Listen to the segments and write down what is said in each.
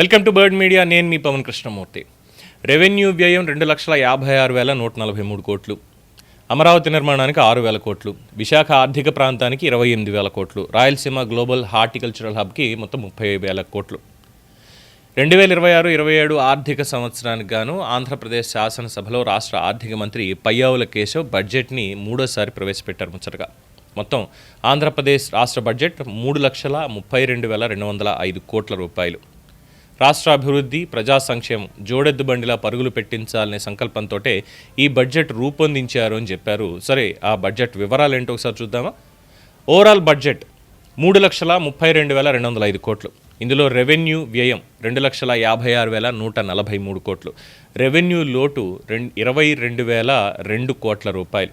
Welcome to bird media. నేను మీ Pawan Krishnamurthy. Revenue వ్యయం రెండు లక్షల యాభై ఆరు వేల నూట నలభై మూడు కోట్లు. అమరావతి నిర్మాణానికి ఆరు వేల కోట్లు. విశాఖ ఆర్థిక ప్రాంతానికి ఇరవై ఎనిమిది వేల కోట్లు. రాయలసీమ గ్లోబల్ హార్టికల్చరల్ హబ్కి మొత్తం ముప్పై వేల కోట్లు. రెండు వేల ఇరవై ఆరు ఇరవై ఏడు ఆర్థిక సంవత్సరానికి గాను ఆంధ్రప్రదేశ్ శాసనసభలో రాష్ట్ర ఆర్థిక మంత్రి పయ్యావుల కేశవ్ బడ్జెట్ని మూడోసారి ప్రవేశపెట్టారు ముచ్చటగా. మొత్తం ఆంధ్రప్రదేశ్ రాష్ట్ర బడ్జెట్ మూడు లక్షల ముప్పై రెండు వేల రెండు వందల ఐదు కోట్ల రూపాయలు. రాష్ట్ర అభివృద్ధి ప్రజా సంక్షేమం జోడెద్దు బండిలా పరుగులు పెట్టించాలనే సంకల్పంతో ఈ బడ్జెట్ రూపొందించారు అని చెప్పారు. సరే ఆ బడ్జెట్ వివరాలు ఏంటో ఒకసారి చూద్దామా? ఓవరాల్ బడ్జెట్ మూడు లక్షల ముప్పై రెండు వేల రెండు వందల ఐదు కోట్లు. ఇందులో రెవెన్యూ వ్యయం రెండు లక్షల యాభై ఆరు వేల నూట నలభై మూడు కోట్లు. రెవెన్యూ లోటు రెండు ఇరవై రెండు వేల రెండు కోట్ల రూపాయలు.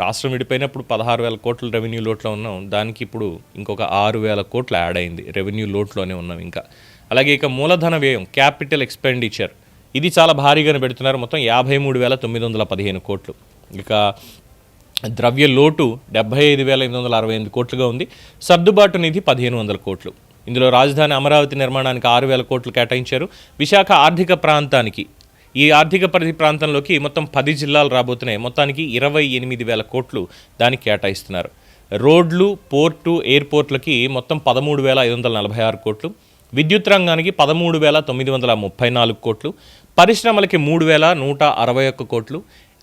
రాష్ట్రం విడిపోయినప్పుడు పదహారు వేల కోట్ల రెవెన్యూ లోట్లో ఉన్నాం. దానికి ఇప్పుడు ఇంకొక ఆరు వేల కోట్లు యాడ్ అయింది. రెవెన్యూ లోట్లోనే ఉన్నాం ఇంకా. అలాగే ఇక మూలధన వ్యయం క్యాపిటల్ ఎక్స్పెండిచర్. ఇది చాలా భారీగానే పెడుతున్నారు. మొత్తం యాభై మూడు వేల తొమ్మిది వందల పదిహేను కోట్లు. ఇక ద్రవ్య లోటు డెబ్బై ఐదు వేల ఎనిమిది వందల అరవై ఎనిమిది కోట్లుగా ఉంది. సర్దుబాటు నిధి పదిహేను వందల కోట్లు. ఇందులో రాజధాని అమరావతి నిర్మాణానికి ఆరు వేల కోట్లు కేటాయించారు. విశాఖ ఆర్థిక ప్రాంతానికి ఈ ఆర్థిక పరిధి ప్రాంతంలోకి మొత్తం పది జిల్లాలు రాబోతున్నాయి. మొత్తానికి ఇరవై ఎనిమిది వేల కోట్లు దానికి కేటాయిస్తున్నారు. రోడ్లు పోర్టు ఎయిర్పోర్ట్లకి మొత్తం పదమూడు వేల ఐదు వందల నలభై ఆరు కోట్లు. విద్యుత్ రంగానికి పదమూడు వేల తొమ్మిది వందల ముప్పై నాలుగు కోట్లు పరిశ్రమలకి మూడు వేల నూట అరవై ఒక్క కోట్లు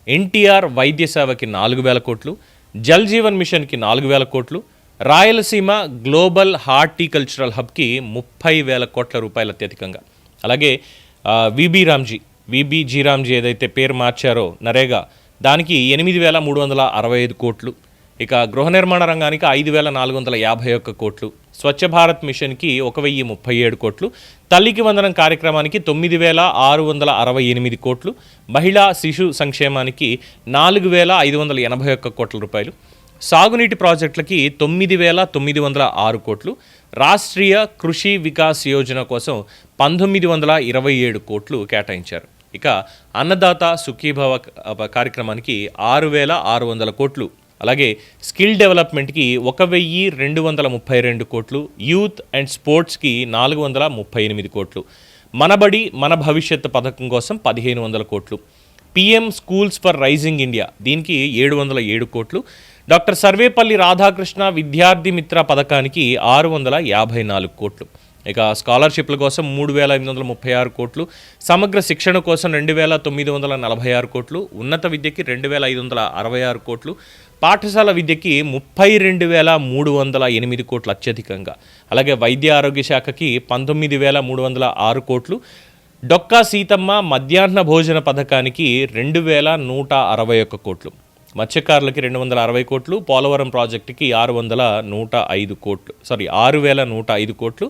ఎన్టీఆర్ వైద్య సేవకి నాలుగు వేల కోట్లు జల్ జీవన్ మిషన్కి నాలుగు వేల కోట్లు రాయలసీమ గ్లోబల్ హార్టికల్చరల్ హబ్కి ముప్పై వేల కోట్ల రూపాయల అత్యధికంగా. అలాగే విబి రామ్జీ విబి జీరామ్జీ ఏదైతే పేరు మార్చారో నరేగా దానికి ఎనిమిది వేల మూడు వందల అరవై ఐదు కోట్లు ఇక గృహ నిర్మాణ రంగానికి ఐదు వేల నాలుగు వందల యాభై ఒక్క కోట్లు స్వచ్ఛ భారత్ మిషన్కి ఒక వెయ్యి ముప్పై ఏడు కోట్లు తల్లికి వందనం కార్యక్రమానికి తొమ్మిది వేల ఆరు వందల అరవై ఎనిమిది కోట్లు మహిళా శిశు సంక్షేమానికి నాలుగు వేల ఐదు వందల ఎనభై ఒక్క కోట్ల రూపాయలు సాగునీటి ప్రాజెక్టులకి తొమ్మిది వేల తొమ్మిది వందల ఆరు కోట్లు రాష్ట్రీయ కృషి వికాస్ యోజన కోసం పంతొమ్మిది వందల ఇరవై ఏడు కోట్లు కేటాయించారు. ఇక అన్నదాత సుఖీభవ కార్యక్రమానికి ఆరు వేల ఆరు వందల కోట్లు అలాగే స్కిల్ డెవలప్మెంట్కి ఒక వెయ్యి రెండు వందల ముప్పై రెండు కోట్లు యూత్ అండ్ స్పోర్ట్స్కి నాలుగు వందల ముప్పై ఎనిమిది కోట్లు. మనబడి మన భవిష్యత్ పథకం కోసం పదిహేను వందల కోట్లు. PM schools for rising India దీనికి ఏడు వందల ఏడు కోట్లు. డాక్టర్ సర్వేపల్లి రాధాకృష్ణ విద్యార్థి మిత్ర పథకానికి ఆరు వందల యాభై నాలుగు కోట్లు. ఇక స్కాలర్షిప్ల కోసం మూడు వేల ఎనిమిది వందల ముప్పై ఆరు కోట్లు సమగ్ర శిక్షణ కోసం రెండు వేల తొమ్మిది వందల నలభై ఆరు కోట్లు ఉన్నత విద్యకి రెండు వేల ఐదు వందల అరవై ఆరు కోట్లు పాఠశాల విద్యకి ముప్పై రెండు వేల మూడు వందల ఎనిమిది కోట్లు అత్యధికంగా. అలాగే వైద్య ఆరోగ్య శాఖకి పంతొమ్మిది వేల మూడు వందల ఆరు కోట్లు డొక్కా సీతమ్మ మధ్యాహ్న భోజన పథకానికి రెండు వేల నూట అరవై ఒక్క కోట్లు మత్స్యకారులకి రెండు వందల అరవై కోట్లు పోలవరం ప్రాజెక్టుకి ఆరు వందల నూట ఐదు కోట్లు సారీ ఆరు వేల నూట ఐదు కోట్లు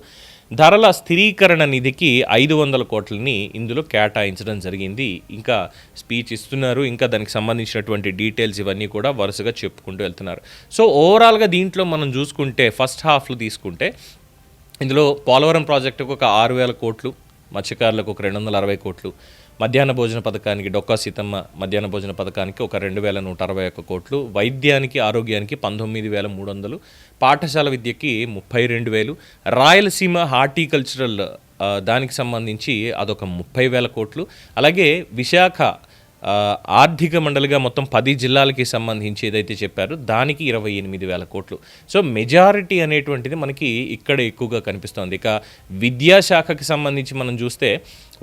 ధరల స్థిరీకరణ నిధికి ఐదు వందల కోట్లని ఇందులో కేటాయించడం జరిగింది. ఇంకా స్పీచ్ ఇస్తున్నారు. ఇంకా దానికి సంబంధించినటువంటి డీటెయిల్స్ ఇవన్నీ కూడా వరుసగా చెప్పుకుంటూ వెళ్తున్నారు. సో ఓవరాల్గా దీంట్లో మనం చూసుకుంటే ఫస్ట్ హాఫ్లో తీసుకుంటే ఇందులో పోలవరం ప్రాజెక్టుకు ఒక ఆరు వేల కోట్లు మత్స్యకారులకు ఒక రెండు వందల అరవై కోట్లు మధ్యాహ్న భోజన పథకానికి డొక్కా సీతమ్మ మధ్యాహ్న భోజన పథకానికి ఒక రెండు వేల నూట అరవై ఒక్క కోట్లు వైద్యానికి ఆరోగ్యానికి పంతొమ్మిది వేల మూడు వందలు పాఠశాల విద్యకి ముప్పై రెండు వేలు రాయలసీమ హార్టికల్చరల్ దానికి సంబంధించి అదొక ముప్పై వేల కోట్లు. అలాగే విశాఖ ఆర్థిక మండలిగా మొత్తం పది జిల్లాలకి సంబంధించి ఏదైతే చెప్పారో దానికి ఇరవై ఎనిమిది వేల కోట్లు. సో మెజారిటీ అనేటువంటిది మనకి ఇక్కడ ఎక్కువగా కనిపిస్తోంది. ఇక విద్యాశాఖకి సంబంధించి మనం చూస్తే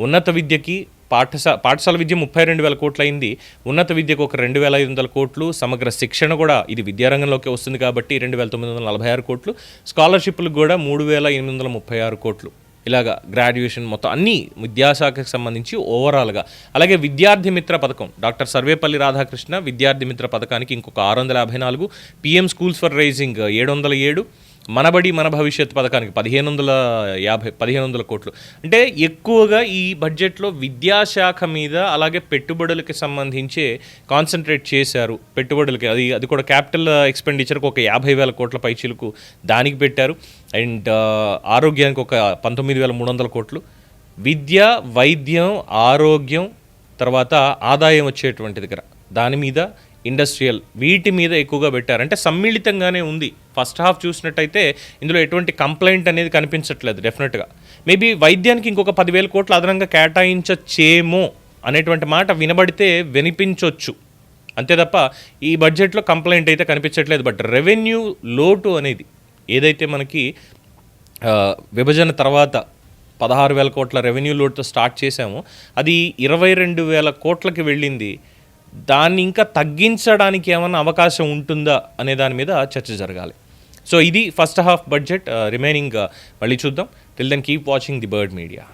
ఉన్నత విద్యకి పాఠశా పాఠశాల విద్య ముప్పై రెండు వేల కోట్లు అయింది ఉన్నత విద్యకు ఒక రెండు వేల ఐదు వందల కోట్లు. సమగ్ర శిక్షణ కూడా ఇది విద్యారంగంలోకి వస్తుంది కాబట్టి రెండు వేల తొమ్మిది వందల నలభై ఆరు కోట్లు. స్కాలర్షిప్లకు కూడా మూడు వేల ఎనిమిది వందల ముప్పై ఆరు కోట్లు. ఇలాగా గ్రాడ్యుయేషన్ మొత్తం అన్ని విద్యాశాఖకు సంబంధించి ఓవరాల్గా అలాగే విద్యార్థి మిత్ర పథకం డాక్టర్ సర్వేపల్లి రాధాకృష్ణ విద్యార్థి మిత్ర పథకానికి ఇంకొక ఆరు వందల యాభై నాలుగు పిఎం స్కూల్స్ ఫర్ రైజింగ్ ఏడు వందల ఏడు మనబడి మన భవిష్యత్ పథకానికి పదిహేను వందల యాభై పదిహేను వందల కోట్లు. అంటే ఎక్కువగా ఈ బడ్జెట్లో విద్యాశాఖ మీద అలాగే పెట్టుబడులకి సంబంధించే కాన్సన్ట్రేట్ చేశారు పెట్టుబడులకి. అది అది కూడా క్యాపిటల్ ఎక్స్పెండిచర్కి ఒక యాభై వేల కోట్ల పైచీలకు దానికి పెట్టారు. అండ్ ఆరోగ్యానికి ఒక పంతొమ్మిది వేల మూడు వందల కోట్లు. విద్య వైద్యం ఆరోగ్యం తర్వాత ఆదాయం వచ్చేటువంటి దగ్గర దాని మీద ఇండస్ట్రియల్ వీటి మీద ఎక్కువగా పెట్టారు. అంటే సమ్మిళితంగానే ఉంది. ఫస్ట్ హాఫ్ చూసినట్టయితే ఇందులో ఎటువంటి కంప్లైంట్ అనేది కనిపించట్లేదు డెఫినెట్గా. మేబీ వైద్యానికి ఇంకొక పదివేల కోట్లు అదనంగా కేటాయించచ్చేమో అనేటువంటి మాట వినబడితే వినిపించవచ్చు అంతే తప్ప ఈ బడ్జెట్లో కంప్లైంట్ అయితే కనిపించట్లేదు. బట్ రెవెన్యూ లోటు అనేది ఏదైతే మనకి విభజన తర్వాత పదహారు వేల కోట్ల రెవెన్యూ లోటుతో స్టార్ట్ చేశామో అది ఇరవై రెండు వేల కోట్లకి వెళ్ళింది. దాన్ని ఇంకా తగ్గించడానికి ఏమైనా అవకాశం ఉంటుందా అనే దాని మీద చర్చ జరగాలి. సో ఇది ఫస్ట్ హాఫ్ బడ్జెట్ రిమైనింగ్ మళ్ళీ చూద్దాం. Till then keep watching the bird media